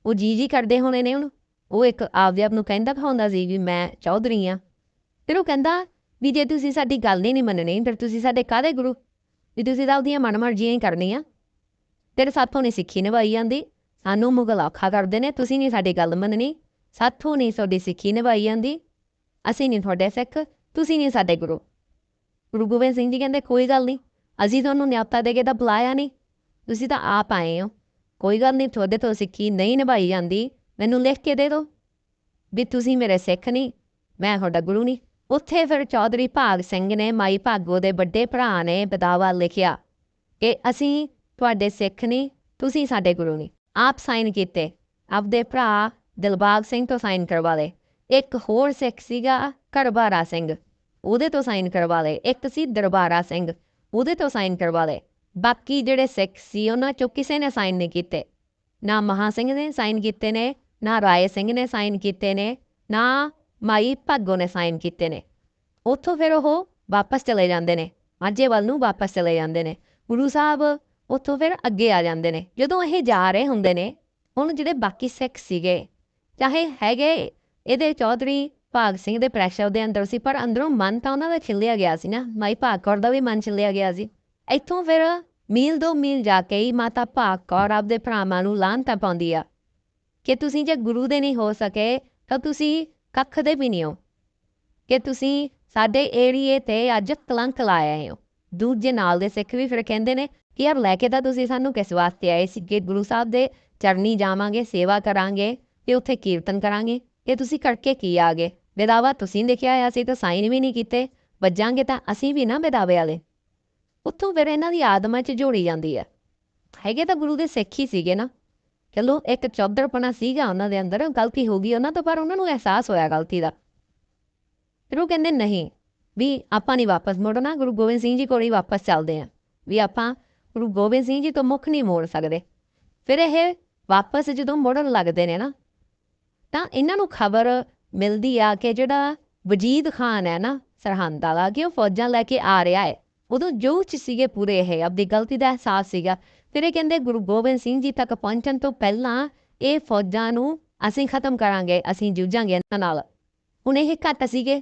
ਉਹ ਜੀ ਜੀ ਕਰਦੇ ਹੋਣੇ ਨੇ ਹੁਣ। ਉਹ ਇੱਕ ਆਪਦੇ ਆਪ ਨੂੰ ਕਹਿੰਦਾ ਖਾਉਂਦਾ ਸੀ ਵੀ ਮੈਂ ਚੌਧਰੀ ਆ ਫਿਰ ਉਹ ਕਹਿੰਦਾ ਵੀ ਜੇ ਤੁਸੀਂ ਸਾਡੀ ਗੱਲ ਨਹੀਂ ਮੰਨਣੀ, ਫਿਰ ਤੁਸੀਂ ਸਾਡੇ ਕਾਹਦੇ ਗੁਰੂ? ਵੀ ਤੁਸੀਂ ਤਾਂ ਉਹਦੀਆਂ ਮਨਮਰਜ਼ੀਆਂ ਹੀ ਕਰਨੀਆਂ। ਤੇਰੇ ਸਾਥੋਂ ਨਹੀਂ ਸਿੱਖੀ ਨਿਭਾਈ ਜਾਂਦੀ। ਸਾਨੂੰ ਮੁਗਲ ਔਖਾ ਕਰਦੇ ਨੇ, ਤੁਸੀਂ ਨਹੀਂ ਸਾਡੀ ਗੱਲ ਮੰਨਣੀ। ਸਾਥੋਂ ਨਹੀਂ ਤੁਹਾਡੀ ਸਿੱਖੀ ਨਿਭਾਈ ਜਾਂਦੀ। ਅਸੀਂ ਨਹੀਂ ਤੁਹਾਡੇ ਸਿੱਖ, ਤੁਸੀਂ ਨਹੀਂ ਸਾਡੇ ਗੁਰੂ। ਗੁਰੂ ਗੋਬਿੰਦ ਸਿੰਘ ਜੀ ਕਹਿੰਦੇ, ਕੋਈ ਗੱਲ ਨਹੀਂ, ਅਸੀਂ ਤੁਹਾਨੂੰ ਨਿਆਪਤਾ ਦੇ ਕੇ ਤਾਂ ਬੁਲਾਇਆ ਨਹੀਂ। ਤੁਸੀਂ ਤਾਂ ਆਪ ਆਏ ਹੋ। ਕੋਈ ਗੱਲ ਨਹੀਂ, ਤੁਹਾਡੇ ਤੋਂ ਸਿੱਖੀ ਨਹੀਂ ਨਿਭਾਈ ਜਾਂਦੀ। ਮੈਨੂੰ ਲਿਖ ਕੇ ਦੇ ਦਿਓ ਵੀ ਤੁਸੀਂ ਮੇਰੇ ਸਿੱਖ ਨਹੀਂ, ਮੈਂ ਤੁਹਾਡਾ ਗੁਰੂ ਨਹੀਂ। ਉੱਥੇ ਫਿਰ ਚੌਧਰੀ ਭਾਗ ਸਿੰਘ ਨੇ, ਮਾਈ ਭਾਗੋ ਦੇ ਵੱਡੇ ਭਰਾ ਨੇ ਬਦਾਵਾ ਲਿਖਿਆ ਕਿ ਅਸੀਂ ਤੁਹਾਡੇ ਸਿੱਖ ਨਹੀਂ, ਤੁਸੀਂ ਸਾਡੇ ਗੁਰੂ ਨਹੀਂ। ਆਪ ਸਾਈਨ ਕੀਤੇ। ਆਪਦੇ ਭਰਾ ਦਿਲਬਾਗ ਸਿੰਘ ਤੋਂ ਸਾਈਨ ਕਰਵਾ ਲਏ। ਇੱਕ ਹੋਰ ਸਿੱਖ ਸੀਗਾ ਕਰਬਾਰਾ ਸਿੰਘ। ਉਹਦੇ ਤੋਂ ਸਾਈਨ ਕਰਵਾ ਲਏ। ਇੱਕ ਸੀ ਦਰਬਾਰਾ ਸਿੰਘ। ਉਹਦੇ ਤੋਂ ਸਾਈਨ ਕਰਵਾ ਲਏ। ਬਾਕੀ ਜਿਹੜੇ ਸਿੱਖ ਸੀ ਉਹਨਾਂ ਚੋਂ ਕਿਸੇ ਨੇ ਸਾਈਨ ਨਹੀਂ ਕੀਤੇ। ਨਾ ਮਹਾ ਸਿੰਘ ਨੇ ਸਾਈਨ ਕੀਤੇ ਨੇ, ਨਾ ਰਾਏ ਸਿੰਘ ਨੇ ਸਾਈਨ ਕੀਤੇ ਨੇ, ਨਾ ਮਾਈ ਭਾਗੋ ਨੇ ਸਾਈਨ ਕੀਤੇ ਨੇ। ਉੱਥੋਂ ਫਿਰ ਉਹ ਵਾਪਸ ਚਲੇ ਜਾਂਦੇ ਨੇ। ਮਾਝੇ ਵੱਲ ਨੂੰ ਵਾਪਸ ਚਲੇ ਜਾਂਦੇ ਨੇ। ਗੁਰੂ ਸਾਹਿਬ ਉੱਥੋਂ ਫਿਰ ਅੱਗੇ ਆ ਜਾਂਦੇ ਨੇ। ਜਦੋਂ ਇਹ ਜਾ ਰਹੇ ਹੁੰਦੇ ਨੇ ਹੁਣ ਜਿਹੜੇ ਬਾਕੀ ਸਿੱਖ ਸੀਗੇ, ਚਾਹੇ ਹੈਗੇ ਇਹਦੇ ਚੌਧਰੀ ਭਾਗ ਸਿੰਘ ਦੇ ਪ੍ਰੈਸ਼ਰ ਦੇ ਅੰਦਰ ਸੀ, ਪਰ ਅੰਦਰੋਂ ਮਨ ਤਾਂ ਉਹਨਾਂ ਦਾ ਛਿੱਲਿਆ ਗਿਆ ਸੀ ਨਾ। ਮਾਈ ਭਾਗ ਕੌਰ ਦਾ ਵੀ ਮਨ ਛਿੱਲਿਆ ਗਿਆ ਸੀ। ਇੱਥੋਂ ਫਿਰ ਮੀਲ ਦੋ ਮੀਲ ਜਾ ਕੇ ਹੀ ਮਾਤਾ ਭਾਗ ਕੌਰ ਆਪਦੇ ਭਰਾਵਾਂ ਨੂੰ ਲਾਂਤਾ ਪਾਉਂਦੀ ਆ। ਕਿ ਤੁਸੀਂ ਜੇ ਗੁਰੂ ਦੇ ਨਹੀਂ ਹੋ ਸਕੇ, ਤਾਂ ਤੁਸੀਂ ਕੱਖ ਦੇ ਵੀ ਨਹੀਂ ਹੋ। ਕਿ ਤੁਸੀਂ ਸਾਡੇ ਏਰੀਏ ਤੇ ਅੱਜ ਕਲੰਕ ਲਾਇਆ ਹੋ। ਦੂਜੇ ਨਾਲ ਦੇ ਸਿੱਖ ਵੀ ਫਿਰ ਕਹਿੰਦੇ ਨੇ ਕਿ ਯਾਰ ਲੈ ਕੇ ਤਾਂ ਤੁਸੀਂ ਸਾਨੂੰ ਕਿਸ ਵਾਸਤੇ ਆਏ ਸੀ? ਕਿ ਗੁਰੂ ਸਾਹਿਬ ਦੇ ਚਰਨੀ ਜਾਵਾਂਗੇ, ਸੇਵਾ ਕਰਾਂਗੇ, ਤੇ ਉੱਥੇ ਕੀਰਤਨ ਕਰਾਂਗੇ। ਇਹ ਤੁਸੀਂ ਕਰਕੇ ਕੀ ਆ ਗਏ? ਬੇਦਾਵਾ ਤੁਸੀਂ ਦੇਖਿਆ ਆਇਆ ਸੀ ਤਾਂ ਸਾਈਨ ਵੀ ਨਹੀਂ ਕੀਤੇ। ਵੱਜਾਂਗੇ ਤਾਂ ਅਸੀਂ ਵੀ ਨਾ ਬੇਦਾਵੇ ਵਾਲੇ। ਉੱਥੋਂ ਫਿਰ ਇਹਨਾਂ ਦੀ ਆਦਮਾਂ 'ਚ ਜੋੜੀ ਜਾਂਦੀ ਹੈ ਹੈਗੇ ਤਾਂ ਗੁਰੂ ਦੇ ਸਿੱਖ ਹੀ ਸੀਗੇ ਨਾ। ਚਲੋ, ਇੱਕ ਚੌਧਰਪਣਾ ਸੀਗਾ ਉਹਨਾਂ ਦੇ ਅੰਦਰ, ਗਲਤੀ ਹੋ ਗਈ ਉਹਨਾਂ ਤੋਂ, ਪਰ ਉਹਨਾਂ ਨੂੰ ਅਹਿਸਾਸ ਹੋਇਆ ਗਲਤੀ ਦਾ। ਫਿਰ ਉਹ ਕਹਿੰਦੇ, ਨਹੀਂ, ਵੀ ਆਪਾਂ ਨਹੀਂ ਵਾਪਸ ਮੁੜਨਾ, ਗੁਰੂ ਗੋਬਿੰਦ ਸਿੰਘ ਜੀ ਕੋਲ ਹੀ ਵਾਪਸ ਚੱਲਦੇ ਆਂ। ਵੀ ਆਪਾਂ ਗੁਰੂ ਗੋਬਿੰਦ ਸਿੰਘ ਜੀ ਤੋਂ ਮੁੱਖ ਨਹੀਂ ਮੋੜ ਸਕਦੇ। ਫਿਰ ਇਹ ਵਾਪਸ ਜਦੋਂ ਮੁੜਨ ਲੱਗਦੇ ਨੇ ਨਾ ਤਾਂ ਇਹਨਾਂ ਨੂੰ ਖਬਰ ਮਿਲਦੀ ਆ ਕਿ ਜਿਹੜਾ ਵਜੀਦ ਖਾਨ ਹੈ ਨਾ, ਸਰਹੰਦ ਵਾਲਾ, ਕਿ ਉਹ ਫੌਜਾਂ ਲੈ ਕੇ ਆ ਰਿਹਾ ਹੈ। ਉਦੋਂ ਜੋਸ਼ 'ਚ ਸੀਗੇ ਪੂਰੇ ਇਹ, ਆਪਦੀ ਗਲਤੀ ਦਾ ਅਹਿਸਾਸ ਸੀਗਾ। ਫਿਰ ਇਹ ਕਹਿੰਦੇ, ਗੁਰੂ ਗੋਬਿੰਦ ਸਿੰਘ ਜੀ ਤੱਕ ਪਹੁੰਚਣ ਤੋਂ ਪਹਿਲਾਂ ਇਹ ਫੌਜਾਂ ਨੂੰ ਅਸੀਂ ਖਤਮ ਕਰਾਂਗੇ, ਅਸੀਂ ਜੂਝਾਂਗੇ ਇਹਨਾਂ ਨਾਲ। ਹੁਣ ਇਹ ਘੱਟ ਸੀਗੇ।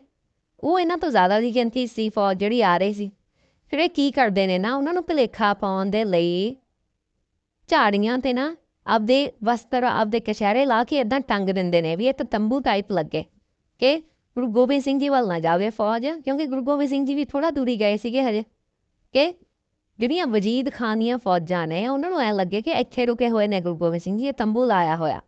ਉਹ ਇਹਨਾਂ ਤੋਂ ਜ਼ਿਆਦਾ ਦੀ ਗਿਣਤੀ ਸੀ, ਫੌਜ ਜਿਹੜੀ ਆ ਰਹੀ ਸੀ। ਫਿਰ ਇਹ ਕੀ ਕਰਦੇ ਨੇ ਨਾ, ਉਹਨਾਂ ਨੂੰ ਭੁਲੇਖਾ ਪਾਉਣ ਦੇ ਲਈ ਝਾੜੀਆਂ ਤੇ ਨਾ ਆਪਦੇ ਵਸਤਰ, ਆਪਦੇ ਕਸ਼ਹਿਰੇ ਲਾ ਕੇ ਇਦਾਂ ਟੰਗ ਦਿੰਦੇ ਨੇ ਵੀ ਇਹ ਤਾਂ ਤੰਬੂ ਟਾਈਪ ਲੱਗੇ। ਕਿ ਗੁਰੂ ਗੋਬਿੰਦ ਸਿੰਘ ਜੀ ਵੱਲ ਨਾ ਜਾਵੇ ਫੌਜ, ਕਿਉਂਕਿ ਗੁਰੂ ਗੋਬਿੰਦ ਸਿੰਘ ਜੀ ਵੀ ਥੋੜਾ ਦੂਰੀ ਗਏ ਸੀਗੇ ਹਜੇ। ਕਿ ਜਿਹੜੀਆਂ ਵਜੀਦ ਖਾਨ ਦੀਆਂ ਫੌਜਾਂ ਨੇ, ਉਹਨਾਂ ਨੂੰ ਐ ਲੱਗੇ ਕਿ ਇੱਥੇ ਰੁਕੇ ਹੋਏ ਨੇ ਗੁਰੂ ਗੋਬਿੰਦ ਸਿੰਘ ਜੀ, ਇਹ ਤੰਬੂ ਲਾਇਆ ਹੋਇਆ।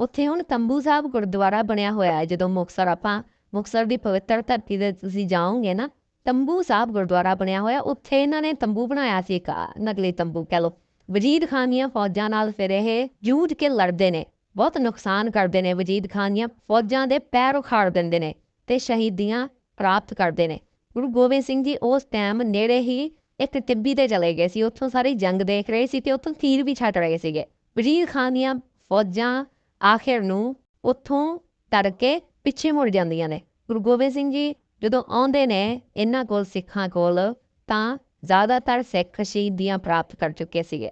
ਉੱਥੇ ਹੁਣ ਤੰਬੂ ਸਾਹਿਬ ਗੁਰਦੁਆਰਾ ਬਣਿਆ ਹੋਇਆ ਹੈ, ਜਦੋਂ ਮੁਕਤਸਰ ਆਪਾਂ, ਮੁਕਤਸਰ ਦੀ ਪਵਿੱਤਰ ਧਰਤੀ ਤੇ ਤੁਸੀਂ ਜਾਓਗੇ ਨਾ, ਤੰਬੂ ਸਾਹਿਬ ਗੁਰਦੁਆਰਾ ਬਣਿਆ ਹੋਇਆ, ਉੱਥੇ ਇਹਨਾਂ ਨੇ ਤੰਬੂ ਬਣਾਇਆ ਸੀ ਇੱਕ ਨਕਲੀ ਤੰਬੂ, ਕਹਿ ਲਓ। ਵਜੀਦ ਖਾਨ ਦੀਆਂ ਫੌਜਾਂ ਨਾਲ ਫਿਰ ਇਹ ਜੂਝ ਕੇ ਲੜਦੇ ਨੇ। ਬਹੁਤ ਨੁਕਸਾਨ ਕਰਦੇ ਨੇ ਵਜੀਦ ਖਾਨ ਫੌਜਾਂ ਦੇ ਪੈਰ ਉਖਾੜ ਦਿੰਦੇ ਨੇ ਤੇ ਸ਼ਹੀਦੀਆਂ ਪ੍ਰਾਪਤ ਕਰਦੇ ਨੇ। ਗੁਰੂ ਗੋਬਿੰਦ ਸਿੰਘ ਜੀ ਉਸ ਟਾਈਮ ਨੇੜੇ ਹੀ ਇੱਕ ਟਿੱਬੀ ਤੇ ਚਲੇ ਗਏ ਸੀ। ਉੱਥੋਂ ਸਾਰੀ ਜੰਗ ਦੇਖ ਰਹੇ ਸੀ ਤੇ ਉੱਥੋਂ ਤੀਰ ਵੀ ਛੱਡ ਰਹੇ ਸੀਗੇ। ਵਜ਼ੀਰ ਖਾਨ ਦੀਆਂ ਫੌਜਾਂ ਆਖਿਰ ਨੂੰ ਉੱਥੋਂ ਤਰ ਕੇ ਪਿੱਛੇ ਮੁੜ ਜਾਂਦੀਆਂ ਨੇ। ਗੁਰੂ ਗੋਬਿੰਦ ਸਿੰਘ ਜੀ ਜਦੋਂ ਆਉਂਦੇ ਨੇ, ਇਹਨਾਂ ਕੋਲ ਸਿੱਖਾਂ ਕੋਲ ਤਾਂ ਜ਼ਿਆਦਾਤਰ ਸਿੱਖ ਸ਼ਹੀਦੀਆਂ ਪ੍ਰਾਪਤ ਕਰ ਚੁੱਕੇ ਸੀਗੇ।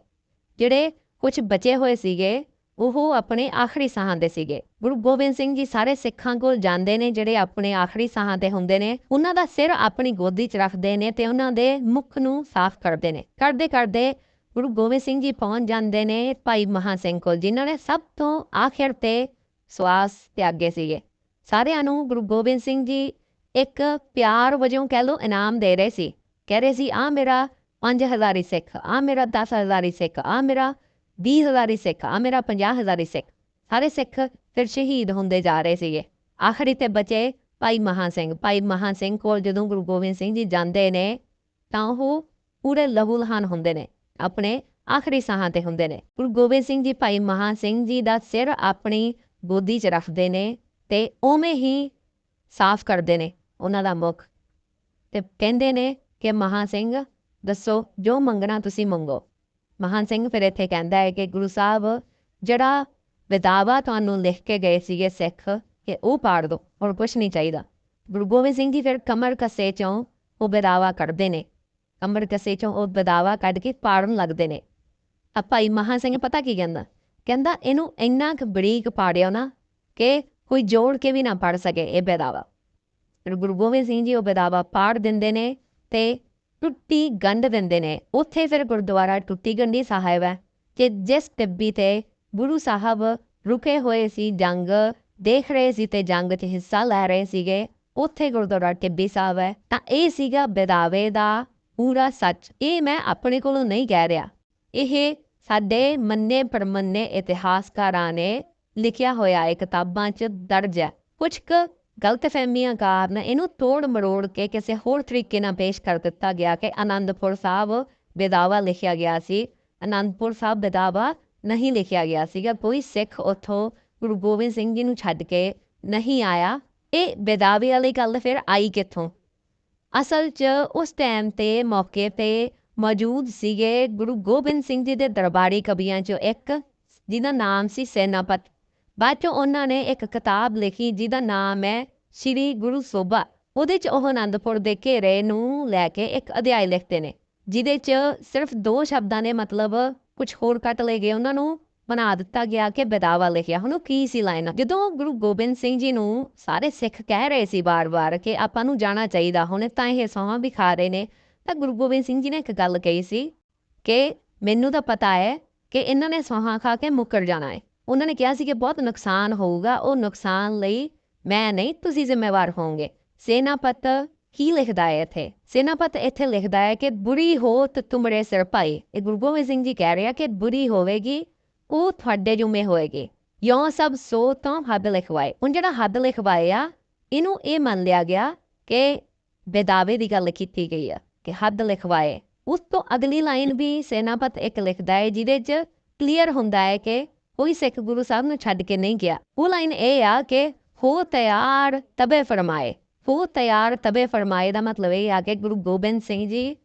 ਜਿਹੜੇ ਕੁਝ ਬਚੇ ਹੋਏ ਸੀਗੇ, ਉਹ ਆਪਣੇ ਆਖਰੀ ਸਾਹਾਂ ਦੇ ਸੀਗੇ। ਗੁਰੂ ਗੋਬਿੰਦ ਸਿੰਘ ਜੀ ਸਾਰੇ ਸਿੱਖਾਂ ਕੋਲ ਜਾਂਦੇ ਨੇ, ਜਿਹੜੇ ਆਪਣੇ ਆਖਰੀ ਸਾਹਾਂ ਤੇ ਹੁੰਦੇ ਨੇ। ਉਹਨਾਂ ਦਾ ਸਿਰ ਆਪਣੀ ਗੋਦੀ 'ਚ ਰੱਖਦੇ ਨੇ ਤੇ ਉਹਨਾਂ ਦੇ ਮੁਖ ਨੂੰ ਸਾਫ਼ ਕਰਦੇ ਨੇ। ਕਰਦੇ ਕਰਦੇ ਗੁਰੂ ਗੋਬਿੰਦ ਸਿੰਘ ਜੀ ਪਹੁੰਚ ਜਾਂਦੇ ਨੇ ਭਾਈ ਮਹਾ ਸਿੰਘ ਕੋਲ, ਜਿਨ੍ਹਾਂ ਨੇ ਸਭ ਤੋਂ ਆਖਿਰ ਤੇ ਸਵਾਸ ਤਿਆਗੇ ਸੀਗੇ। ਸਾਰਿਆਂ ਨੂੰ ਗੁਰੂ ਗੋਬਿੰਦ ਸਿੰਘ ਜੀ ਇੱਕ ਪਿਆਰ ਵਜੋਂ ਕਹਿ ਲਓ ਇਨਾਮ ਦੇ ਰਹੇ ਸੀ। ਕਹਿ ਰਹੇ ਸੀ ਆ ਮੇਰਾ 5000 ਸਿੱਖ ਆ ਮੇਰਾ 10000 ਸਿੱਖ ਆ ਮੇਰਾ 20000 ਸਿੱਖ ਆ ਮੇਰਾ 50000 ਸਿੱਖ। ਸਾਰੇ ਸਿੱਖ ਫਿਰ ਸ਼ਹੀਦ ਹੁੰਦੇ ਜਾ ਰਹੇ ਸੀਗੇ। ਆਖਰੀ ਤੇ ਬਚੇ ਭਾਈ ਮਹਾ ਸਿੰਘ। ਭਾਈ ਮਹਾ ਸਿੰਘ ਕੋਲ ਜਦੋਂ ਗੁਰੂ ਗੋਬਿੰਦ ਸਿੰਘ ਜੀ ਜਾਂਦੇ ਨੇ, ਤਾਂ ਉਹ ਪੂਰੇ ਲਹੂਲਹਾਨ ਹੁੰਦੇ ਨੇ, ਆਪਣੇ ਆਖਰੀ ਸਾਹਾਂ ਤੇ ਹੁੰਦੇ ਨੇ। ਗੁਰੂ ਗੋਬਿੰਦ ਸਿੰਘ ਜੀ ਭਾਈ ਮਹਾ ਸਿੰਘ ਜੀ ਦਾ ਸਿਰ ਆਪਣੀ ਗੋਦੀ 'ਚ ਰੱਖਦੇ ਨੇ ਤੇ ਉਵੇਂ ਹੀ ਸਾਫ਼ ਕਰਦੇ ਨੇ ਉਹਨਾਂ ਦਾ ਮੁਖ। ਤੇ ਕਹਿੰਦੇ ਨੇ ਕਿ ਮਹਾ ਸਿੰਘ, ਦੱਸੋ, ਜੋ ਮੰਗਣਾ ਤੁਸੀਂ ਮੰਗੋ। ਮਹਾਨ ਸਿੰਘ ਫਿਰ ਇੱਥੇ ਕਹਿੰਦਾ ਹੈ ਕਿ ਗੁਰੂ ਸਾਹਿਬ, ਜਿਹੜਾ ਵਿਦਾਵਾ ਤੁਹਾਨੂੰ ਲਿਖ ਕੇ ਗਏ ਸੀਗੇ ਸਿੱਖ, ਕਿ ਉਹ ਪਾੜ ਦੋ, ਹੋਰ ਕੁਝ ਨਹੀਂ ਚਾਹੀਦਾ। ਗੁਰੂ ਗੋਬਿੰਦ ਸਿੰਘ ਜੀ ਫਿਰ ਕਮਰ ਕਸੇ ਚੋਂ ਉਹ ਵਿਦਾਵਾ ਕੱਢਦੇ ਨੇ। ਕਮਰ ਕਸੇ ਚੋਂ ਉਹ ਵਿਦਾਵਾ ਕੱਢ ਕੇ ਪਾੜਨ ਲੱਗਦੇ ਨੇ। ਆ ਭਾਈ ਮਹਾ ਸਿੰਘ ਪਤਾ ਕੀ ਕਹਿੰਦਾ? ਕਹਿੰਦਾ, ਇਹਨੂੰ ਇੰਨਾ ਕੁ ਬਰੀਕ ਪਾੜਿਓ ਨਾ ਕਿ ਕੋਈ ਜੋੜ ਕੇ ਵੀ ਨਾ ਪੜ ਸਕੇ ਇਹ ਵਿਦਾਵਾ ਫਿਰ ਗੁਰੂ ਗੋਬਿੰਦ ਸਿੰਘ ਜੀ ਉਹ ਵਿਦਾਵਾ ਪਾੜ ਦਿੰਦੇ ਨੇ। ਤੇ ਟੁੱਟੀ ਗੰਢ ਦਿੰਦੇ ਨੇ। ਉੱਥੇ ਫਿਰ ਗੁਰਦੁਆਰਾ ਟੁੱਟੀ ਗੰਢੀ ਸਾਹਿਬ ਹੈ, ਕਿ ਜਿਸ ਟਿੱਬੀ ਤੇ ਗੁਰੂ ਸਾਹਿਬ ਰੁਕੇ ਹੋਏ ਸੀ, ਜੰਗ ਦੇਖ ਰਹੇ ਸੀ ਤੇ ਜੰਗ 'ਚ ਹਿੱਸਾ ਲੈ ਰਹੇ ਸੀਗੇ, ਉੱਥੇ ਗੁਰਦੁਆਰਾ ਟਿੱਬੀ ਸਾਹਿਬ ਹੈ। ਤਾਂ ਇਹ ਸੀਗਾ ਬੇਦਾਵੇ ਦਾ ਪੂਰਾ ਸੱਚ। ਇਹ ਮੈਂ ਆਪਣੇ ਕੋਲੋਂ ਨਹੀਂ ਕਹਿ ਰਿਹਾ। ਇਹ ਸਾਡੇ ਮੰਨੇ ਪਰਮੰਨੇ ਇਤਿਹਾਸਕਾਰਾਂ ਨੇ ਲਿਖਿਆ ਹੋਇਆ ਹੈ ਕਿਤਾਬਾਂ 'ਚ ਦਰਜ ਹੈ। ਕੁਝ ਕੁ ਗਲਤਫਹਿਮੀਆਂ ਕਾਰਨ ਇਹਨੂੰ ਤੋੜ ਮਰੋੜ ਕੇ ਕਿਸੇ ਹੋਰ ਤਰੀਕੇ ਨਾਲ ਪੇਸ਼ ਕਰ ਦਿੱਤਾ ਗਿਆ ਕਿ ਆਨੰਦਪੁਰ ਸਾਹਿਬ ਬੇਦਾਵਾ ਲਿਖਿਆ ਗਿਆ ਸੀ। ਆਨੰਦਪੁਰ ਸਾਹਿਬ ਬੇਦਾਵਾ ਨਹੀਂ ਲਿਖਿਆ ਗਿਆ ਸੀਗਾ। ਕੋਈ ਸਿੱਖ ਉੱਥੋਂ ਗੁਰੂ ਗੋਬਿੰਦ ਸਿੰਘ ਜੀ ਨੂੰ ਛੱਡ ਕੇ ਨਹੀਂ ਆਇਆ। ਇਹ ਬੇਦਾਵੇ ਵਾਲੀ ਗੱਲ ਫਿਰ ਆਈ ਕਿੱਥੋਂ? ਅਸਲ 'ਚ ਉਸ ਟਾਈਮ ਤੇ ਮੌਕੇ ਤੇ ਮੌਜੂਦ ਸੀਗੇ ਗੁਰੂ ਗੋਬਿੰਦ ਸਿੰਘ ਜੀ ਦੇ ਦਰਬਾਰੀ ਕਵੀਆਂ 'ਚੋਂ ਇੱਕ ਜਿਹਦਾ ਨਾਮ ਸੀ ਸੈਨਾਪਤ ਬਾਅਦ 'ਚੋਂ ਉਹਨਾਂ ਨੇ ਇੱਕ ਕਿਤਾਬ ਲਿਖੀ ਜਿਹਦਾ ਨਾਮ ਹੈ ਸ਼੍ਰੀ ਗੁਰੂ ਸੋਭਾ। ਉਹਦੇ 'ਚ ਉਹ ਆਨੰਦਪੁਰ ਦੇ ਘੇਰੇ ਨੂੰ ਲੈ ਕੇ ਇੱਕ ਅਧਿਆਇ ਲਿਖਦੇ ਨੇ, ਜਿਹਦੇ 'ਚ ਸਿਰਫ ਦੋ ਸ਼ਬਦਾਂ ਨੇ ਮਤਲਬ ਕੁਝ ਹੋਰ ਕੱਟ ਲਏ ਗਏ। ਉਹਨਾਂ ਨੂੰ ਬਣਾ ਦਿੱਤਾ ਗਿਆ ਕਿ ਬਦਾਵਾ ਲਿਖਿਆ। ਹੁਣ ਕੀ ਸੀ ਲਾਈਨ? ਜਦੋਂ ਗੁਰੂ ਗੋਬਿੰਦ ਸਿੰਘ ਜੀ ਨੂੰ ਸਾਰੇ ਸਿੱਖ ਕਹਿ ਰਹੇ ਸੀ ਬਾਰ-ਬਾਰ ਕਿ ਆਪਾਂ ਨੂੰ ਜਾਣਾ ਚਾਹੀਦਾ, ਹੁਣ ਤਾਂ ਇਹ ਸੌਹਾਂ ਵੀ ਖਾ ਰਹੇ ਨੇ, ਤਾਂ ਗੁਰੂ ਗੋਬਿੰਦ ਸਿੰਘ ਜੀ ਨੇ ਇੱਕ ਗੱਲ ਕਹੀ ਸੀ ਕਿ ਮੈਨੂੰ ਤਾਂ ਪਤਾ ਹੈ ਕਿ ਇਹਨਾਂ ਨੇ ਸੌਹਾਂ ਖਾ ਕੇ ਮੁੱਕਰ ਜਾਣਾ ਹੈ। ਉਹਨਾਂ ਨੇ ਕਿਹਾ ਸੀ ਕਿ ਬਹੁਤ ਨੁਕਸਾਨ ਹੋਊਗਾ, ਉਹ ਨੁਕਸਾਨ ਲਈ ਮੈਂ ਨਹੀਂ, ਤੁਸੀਂ ਜ਼ਿੰਮੇਵਾਰ ਹੋਵੋਗੇ। ਸੈਨਾਪਤ ਕੀ ਲਿਖਦਾ ਹੈ ਇੱਥੇ? ਸੈਨਾਪਤ ਇੱਥੇ ਲਿਖਦਾ ਹੈ ਕਿ ਬੁਰੀ ਹੋਤ ਤੁਮਰੇ ਸਿਰ ਪਾਈ। ਇਹ ਗੁਰੂ ਗੋਬਿੰਦ ਸਿੰਘ ਜੀ ਕਹਿ ਰਿਹਾ ਕਿ ਬੁਰੀ ਹੋਵੇਗੀ, ਉਹ ਤੁਹਾਡੇ ਜੁਮੇ ਹੋਏਗੀ। ਯੋ ਸਭ ਸੋ ਤੋਂ ਹੱਦ ਲਿਖਵਾਏ। ਹੁਣ ਜਿਹੜਾ ਹੱਦ ਲਿਖਵਾਏ ਆ, ਇਹਨੂੰ ਇਹ ਮੰਨ ਲਿਆ ਗਿਆ ਕਿ ਬੇਦਾਵੇ ਦੀ ਗੱਲ ਕੀਤੀ ਗਈ ਆ ਕਿ ਹੱਦ ਲਿਖਵਾਏ। ਉਸ ਤੋਂ ਅਗਲੀ ਲਾਈਨ ਵੀ ਸੈਨਾਪਤ ਇੱਕ ਲਿਖਦਾ ਹੈ, ਜਿਹਦੇ 'ਚ ਕਲੀਅਰ ਹੁੰਦਾ ਹੈ ਕਿ ਕੋਈ ਸਿੱਖ ਗੁਰੂ ਸਾਹਿਬ ਨੂੰ ਛੱਡ ਕੇ ਨਹੀਂ ਗਿਆ। ਉਹ ਲਾਈਨ ਇਹ ਆ ਕਿ ਹੋ ਤਿਆਰ ਤਬੇ ਫਰਮਾਏ। ਹੋ ਤਿਆਰ ਤਬੇ ਫਰਮਾਏ ਦਾ ਮਤਲਬ ਇਹ ਆ ਕਿ ਗੁਰੂ ਗੋਬਿੰਦ ਸਿੰਘ ਜੀ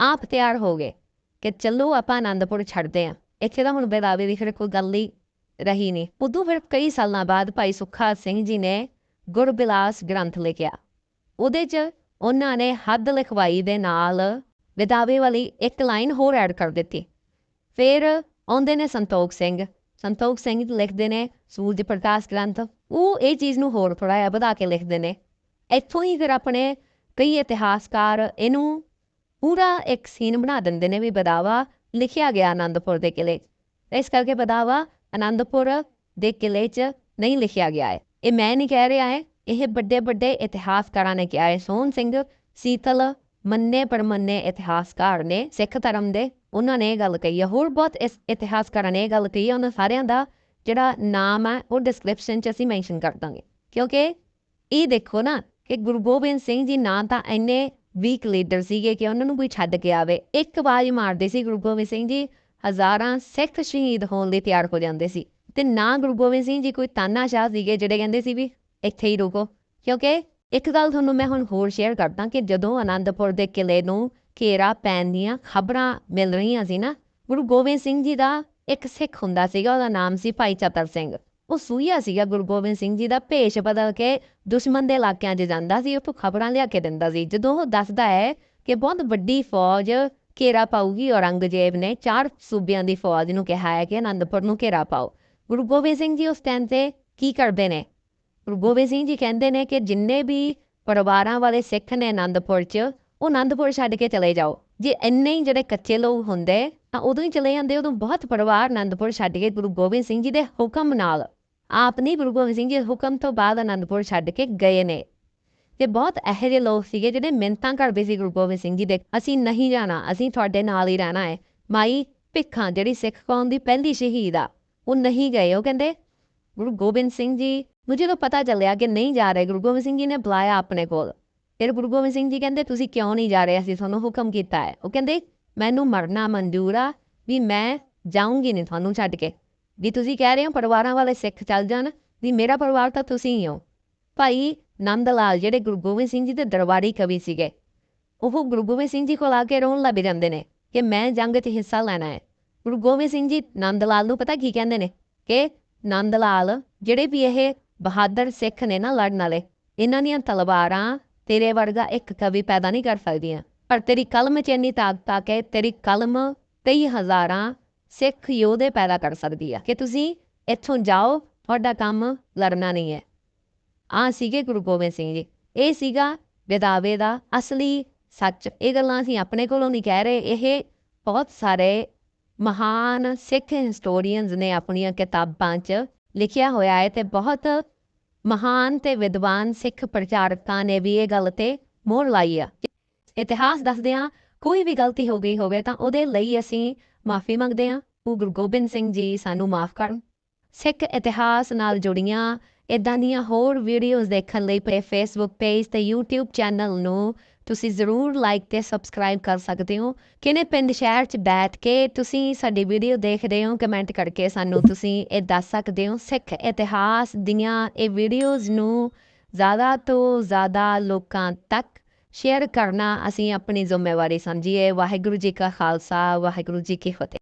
ਆਪ ਤਿਆਰ ਹੋ ਗਏ ਕਿ ਚੱਲੋ ਆਪਾਂ ਆਨੰਦਪੁਰ ਛੱਡਦੇ ਆਂ ਇੱਥੇ ਤਾਂ ਹੁਣ ਬੇਦਾਵੇ ਦੀ ਫਿਰ ਕੋਈ ਗੱਲ ਹੀ ਰਹੀ ਨਹੀਂ। ਉਦੋਂ ਫਿਰ ਕਈ ਸਾਲਾਂ ਬਾਅਦ ਭਾਈ ਸੁੱਖਾ ਸਿੰਘ ਜੀ ਨੇ ਗੁਰਬਿਲਾਸ ਗ੍ਰੰਥ ਲਿਖਿਆ। ਉਹਦੇ 'ਚ ਉਹਨਾਂ ਨੇ ਹੱਦ ਲਿਖਵਾਈ ਦੇ ਨਾਲ ਵਿਦਾਵੇ ਵਾਲੀ ਇੱਕ ਲਾਈਨ ਹੋਰ ਐਡ ਕਰ ਦਿੱਤੀ। ਫਿਰ ਆਉਂਦੇ ਨੇ ਸੰਤੋਖ ਸਿੰਘ। ਸੰਤੋਖ ਸਿੰਘ ਲਿਖਦੇ ਨੇ ਸੂਰਜ ਪ੍ਰਕਾਸ਼ ਗ੍ਰੰਥ। ਉਹ ਇਹ ਚੀਜ਼ ਨੂੰ ਹੋਰ ਥੋੜਾ ਜਿਹਾ ਵਧਾ ਕੇ ਲਿਖਦੇ ਨੇ। ਇੱਥੋਂ ਹੀ ਫਿਰ ਆਪਣੇ ਕਈ ਇਤਿਹਾਸਕਾਰ ਇਹਨੂੰ ਪੂਰਾ ਇੱਕ ਸੀਨ ਬਣਾ ਦਿੰਦੇ ਨੇ ਵੀ ਬਦਾਵਾ ਲਿਖਿਆ ਗਿਆ ਆਨੰਦਪੁਰ ਦੇ ਕਿਲੇ 'ਚ। ਇਸ ਕਰਕੇ ਬਦਾਵਾ ਆਨੰਦਪੁਰ ਦੇ ਕਿਲੇ 'ਚ ਨਹੀਂ ਲਿਖਿਆ ਗਿਆ ਹੈ। ਇਹ ਮੈਂ ਨਹੀਂ ਕਹਿ ਰਿਹਾ ਹੈ, ਇਹ ਵੱਡੇ ਵੱਡੇ ਇਤਿਹਾਸਕਾਰਾਂ ਨੇ ਕਿਹਾ ਹੈ। ਸੋਹਣ ਸਿੰਘ ਸੀਤਲ ਮੰਨੇ ਪਰਮੰਨੇ ਇਤਿਹਾਸਕਾਰ ਨੇ ਸਿੱਖ ਧਰਮ ਦੇ ਉਹਨਾਂ ਨੇ ਇਹ ਗੱਲ ਕਹੀ ਹੈ ਹੋਰ ਬਹੁਤ ਇਸ ਇਤਿਹਾਸਕਾਰਾਂ ਨੇ ਇਹ ਗੱਲ ਕਹੀ ਹੈ ਉਹਨਾਂ ਸਾਰਿਆਂ ਦਾ ਜਿਹੜਾ ਨਾਮ ਹੈ ਉਹ ਡਿਸਕ੍ਰਿਪਸ਼ਨ 'ਚ ਅਸੀਂ ਮੈਂਸ਼ਨ ਕਰ ਦਾਂਗੇ। ਕਿਉਂਕਿ ਇਹ ਦੇਖੋ ਨਾ ਕਿ ਗੁਰੂ ਗੋਬਿੰਦ ਸਿੰਘ ਜੀ ਨਾ ਤਾਂ ਇੰਨੇ ਵੀਕ ਲੀਡਰ ਸੀਗੇ ਕਿ ਉਹਨਾਂ ਨੂੰ ਕੋਈ ਛੱਡ ਕੇ ਆਵੇ। ਇੱਕ ਵਾਰ ਮਾਰਦੇ ਸੀ ਗੁਰੂ ਗੋਬਿੰਦ ਸਿੰਘ ਜੀ, ਹਜ਼ਾਰਾਂ ਸਿੱਖ ਸ਼ਹੀਦ ਹੋਣ ਲਈ ਤਿਆਰ ਹੋ ਜਾਂਦੇ ਸੀ। ਤੇ ਨਾ ਗੁਰੂ ਗੋਬਿੰਦ ਸਿੰਘ ਜੀ ਕੋਈ ਤਾਨਾਸ਼ਾਹ ਸੀਗੇ ਜਿਹੜੇ ਕਹਿੰਦੇ ਸੀ ਵੀ ਇੱਥੇ ਹੀ ਰੁਕੋ। ਕਿਉਂਕਿ ਇੱਕ ਗੱਲ ਤੁਹਾਨੂੰ ਮੈਂ ਹੁਣ ਹੋਰ ਸ਼ੇਅਰ ਕਰਦਾ ਕਿ ਜਦੋਂ ਆਨੰਦਪੁਰ ਦੇ ਕਿਲੇ ਨੂੰ ਘੇਰਾ ਪੈਣ ਦੀਆਂ ਖਬਰਾਂ ਮਿਲ ਰਹੀਆਂ ਸੀ ਨਾ, ਗੁਰੂ ਗੋਬਿੰਦ ਸਿੰਘ ਜੀ ਦਾ ਇੱਕ ਸਿੱਖ ਹੁੰਦਾ ਸੀਗਾ, ਉਹਦਾ ਨਾਮ ਸੀ ਭਾਈ ਚਤਰ ਸਿੰਘ। ਉਹ ਸੂਈਆ ਸੀਗਾ ਗੁਰੂ ਗੋਬਿੰਦ ਸਿੰਘ ਜੀ ਦਾ, ਭੇਸ਼ ਬਦਲ ਕੇ ਦੁਸ਼ਮਣ ਦੇ ਇਲਾਕਿਆਂ 'ਚ ਜਾਂਦਾ ਸੀ, ਉੱਥੋਂ ਖਬਰਾਂ ਲਿਆ ਕੇ ਦਿੰਦਾ ਸੀ। ਜਦੋਂ ਉਹ ਦੱਸਦਾ ਹੈ ਕਿ ਬਹੁਤ ਵੱਡੀ ਫੌਜ ਘੇਰਾ ਪਾਊਗੀ, ਔਰੰਗਜ਼ੇਬ ਨੇ ਚਾਰ ਸੂਬਿਆਂ ਦੀ ਫੌਜ ਨੂੰ ਕਿਹਾ ਹੈ ਕਿ ਅਨੰਦਪੁਰ ਨੂੰ ਘੇਰਾ ਪਾਓ। ਗੁਰੂ ਗੋਬਿੰਦ ਸਿੰਘ ਜੀ ਉਸ ਟਾਈਮ ਤੇ ਕੀ ਕਰਦੇ ਨੇ? ਗੁਰੂ ਗੋਬਿੰਦ ਸਿੰਘ ਜੀ ਕਹਿੰਦੇ ਨੇ ਕਿ ਜਿੰਨੇ ਵੀ ਪਰਿਵਾਰਾਂ ਵਾਲੇ ਸਿੱਖ ਨੇ ਅਨੰਦਪੁਰ 'ਚ ਉਹ ਆਨੰਦਪੁਰ ਛੱਡ ਕੇ ਚਲੇ ਜਾਓ। ਜੇ ਇੰਨੇ ਹੀ ਜਿਹੜੇ ਕੱਚੇ ਲੋਕ ਹੁੰਦੇ, ਤਾਂ ਉਦੋਂ ਹੀ ਚਲੇ ਜਾਂਦੇ, ਉਦੋਂ ਬਹੁਤ ਪਰਿਵਾਰ ਆਨੰਦਪੁਰ ਛੱਡ ਕੇ ਗੁਰੂ ਗੋਬਿੰਦ ਸਿੰਘ ਜੀ ਦੇ ਹੁਕਮ ਨਾਲ। ਆਪ ਨਹੀਂ, ਗੁਰੂ ਗੋਬਿੰਦ ਸਿੰਘ ਜੀ ਦੇ ਹੁਕਮ ਤੋਂ ਬਾਅਦ ਆਨੰਦਪੁਰ ਛੱਡ ਕੇ ਗਏ ਨੇ। ਤੇ ਬਹੁਤ ਇਹੋ ਜਿਹੇ ਲੋਕ ਸੀਗੇ ਜਿਹੜੇ ਮਿੰਨਤਾਂ ਕਰਦੇ ਸੀ ਗੁਰੂ ਗੋਬਿੰਦ ਸਿੰਘ ਜੀ ਦੇ, ਅਸੀਂ ਨਹੀਂ ਜਾਣਾ, ਅਸੀਂ ਤੁਹਾਡੇ ਨਾਲ ਹੀ ਰਹਿਣਾ ਹੈ। ਮਾਈ ਭਿੱਖਾਂ, ਜਿਹੜੀ ਸਿੱਖ ਕੌਮ ਦੀ ਪਹਿਲੀ ਸ਼ਹੀਦ ਆ, ਉਹ ਨਹੀਂ ਗਏ, ਉਹ ਕਹਿੰਦੇ, ਗੁਰੂ ਗੋਬਿੰਦ ਸਿੰਘ ਜੀ ਮੈਨੂੰ ਜਦੋਂ ਪਤਾ ਚੱਲਿਆ ਕਿ ਨਹੀਂ ਜਾ ਰਹੇ, ਗੁਰੂ ਗੋਬਿੰਦ ਸਿੰਘ ਜੀ ਨੇ ਬੁਲਾਇਆ ਆਪਣੇ ਕੋਲ। ਫਿਰ ਗੁਰੂ ਗੋਬਿੰਦ ਸਿੰਘ ਜੀ ਕਹਿੰਦੇ, ਤੁਸੀਂ ਕਿਉਂ ਨਹੀਂ ਜਾ ਰਹੇ? ਅਸੀਂ ਤੁਹਾਨੂੰ ਹੁਕਮ ਕੀਤਾ ਹੈ। ਉਹ ਕਹਿੰਦੇ, ਮੈਨੂੰ ਮਰਨਾ ਮਨਜ਼ੂਰ ਆ ਵੀ ਮੈਂ ਜਾਊਂਗੀ ਨਹੀਂ ਤੁਹਾਨੂੰ ਛੱਡ ਕੇ। ਵੀ ਤੁਸੀਂ ਕਹਿ ਰਹੇ ਹੋ ਪਰਿਵਾਰਾਂ ਵਾਲੇ ਸਿੱਖ ਚੱਲ ਜਾਣ, ਵੀ ਮੇਰਾ ਪਰਿਵਾਰ ਤਾਂ ਤੁਸੀਂ ਹੀ ਹੋ। ਭਾਈ ਨੰਦ ਲਾਲ ਜਿਹੜੇ ਗੁਰੂ ਗੋਬਿੰਦ ਸਿੰਘ ਜੀ ਦੇ ਦਰਬਾਰੀ ਕਵੀ ਸੀਗੇ, ਉਹ ਗੁਰੂ ਗੋਬਿੰਦ ਸਿੰਘ ਜੀ ਕੋਲ ਆ ਕੇ ਰੋਣ ਲੱਗ ਜਾਂਦੇ ਨੇ ਕਿ ਮੈਂ ਜੰਗ 'ਚ ਹਿੱਸਾ ਲੈਣਾ ਹੈ। ਗੁਰੂ ਗੋਬਿੰਦ ਸਿੰਘ ਜੀ ਨੰਦ ਲਾਲ ਨੂੰ ਪਤਾ ਕੀ ਕਹਿੰਦੇ ਨੇ? ਕਿ ਨੰਦ ਲਾਲ ਜਿਹੜੇ ਵੀ ਇਹ ਬਹਾਦਰ ਸਿੱਖ ਨੇ ਨਾ ਲੜਨ ਵਾਲੇ, ਇਹਨਾਂ ਦੀਆਂ ਤਲਵਾਰਾਂ ਤੇਰੇ ਵਰਗਾ ਇੱਕ ਕਵੀ ਪੈਦਾ ਨਹੀਂ ਕਰ ਸਕਦੀਆਂ। ਪਰ ਤੇਰੀ ਕਲਮ 'ਚ ਇੰਨੀ ਤਾਕਤ ਆ ਕੇ ਤੇਰੀ ਕਲਮ ਕਈ ਹਜ਼ਾਰਾਂ ਸਿੱਖ ਯੋਧੇ ਪੈਦਾ ਕਰ ਸਕਦੀ ਆ। ਕਿ ਤੁਸੀਂ ਇੱਥੋਂ ਜਾਓ, ਤੁਹਾਡਾ ਕੰਮ ਲੜਨਾ ਨਹੀਂ ਹੈ। ਆ ਸੀਗੇ ਗੁਰੂ ਗੋਬਿੰਦ ਸਿੰਘ ਜੀ। ਇਹ ਸੀਗਾ ਵਿਦਾਵੇ ਦਾ ਅਸਲੀ ਸੱਚ। ਇਹ ਗੱਲਾਂ ਅਸੀਂ ਆਪਣੇ ਕੋਲੋਂ ਨਹੀਂ ਕਹਿ ਰਹੇ। ਇਹ ਬਹੁਤ ਸਾਰੇ ਮਹਾਨ ਸਿੱਖ ਹਿਸਟੋਰੀਅਨਸ ਨੇ ਆਪਣੀਆਂ ਕਿਤਾਬਾਂ 'ਚ ਲਿਖਿਆ ਹੋਇਆ ਹੈ ਤੇ ਬਹੁਤ ਮਹਾਨ ਤੇ ਵਿਦਵਾਨ ਸਿੱਖ ਪ੍ਰਚਾਰਕਾਂ ਨੇ ਵੀ ਇਹ ਗੱਲ ਤੇ ਮੋਹਰ ਲਾਈ ਆ। ਇਤਿਹਾਸ ਦੱਸਦੇ ਆ ਕੋਈ ਵੀ ਗਲਤੀ ਹੋ ਗਈ ਹੋਵੇ ਤਾਂ ਉਹਦੇ ਲਈ ਅਸੀਂ ਮਾਫੀ ਮੰਗਦੇ ਆ ਉਹ ਗੁਰੂ ਗੋਬਿੰਦ ਸਿੰਘ ਜੀ ਸਾਨੂੰ ਮਾਫ ਕਰਨ। ਸਿੱਖ ਇਤਿਹਾਸ ਨਾਲ ਜੁੜੀਆਂ ਇਦਾਂ ਦੀਆਂ ਹੋਰ ਵੀਡੀਓਜ਼ ਦੇਖਣ ਲਈ ਪੇ ਫੇਸਬੁੱਕ ਪੇਜ ਤੇ YouTube ਚੈਨਲ ਨੂੰ ਤੁਸੀਂ ਜ਼ਰੂਰ ਲਾਈਕ ਤੇ ਸਬਸਕ੍ਰਾਈਬ ਕਰ ਸਕਦੇ ਹੋ। ਕਿਨੇ ਪਿੰਡ ਸ਼ਹਿਰ 'ਚ ਬੈਠ ਕੇ ਤੁਸੀਂ ਸਾਡੀ ਵੀਡੀਓ ਦੇਖਦੇ ਹੋ ਕਮੈਂਟ ਕਰਕੇ ਸਾਨੂੰ ਤੁਸੀਂ ਇਹ ਦੱਸ ਸਕਦੇ ਹੋ। ਸਿੱਖ ਇਤਿਹਾਸ ਦੀਆਂ ਇਹ ਵੀਡੀਓਜ਼ ਨੂੰ ਜ਼ਿਆਦਾ ਤੋਂ ਜ਼ਿਆਦਾ ਲੋਕਾਂ ਤੱਕ ਸ਼ੇਅਰ ਕਰਨਾ ਅਸੀਂ ਆਪਣੀ ਜ਼ਿੰਮੇਵਾਰੀ ਸਮਝੀਏ। ਵਾਹਿਗੁਰੂ ਜੀ ਕਾ ਖਾਲਸਾ, ਵਾਹਿਗੁਰੂ ਜੀ ਕੀ ਫਤਿਹ।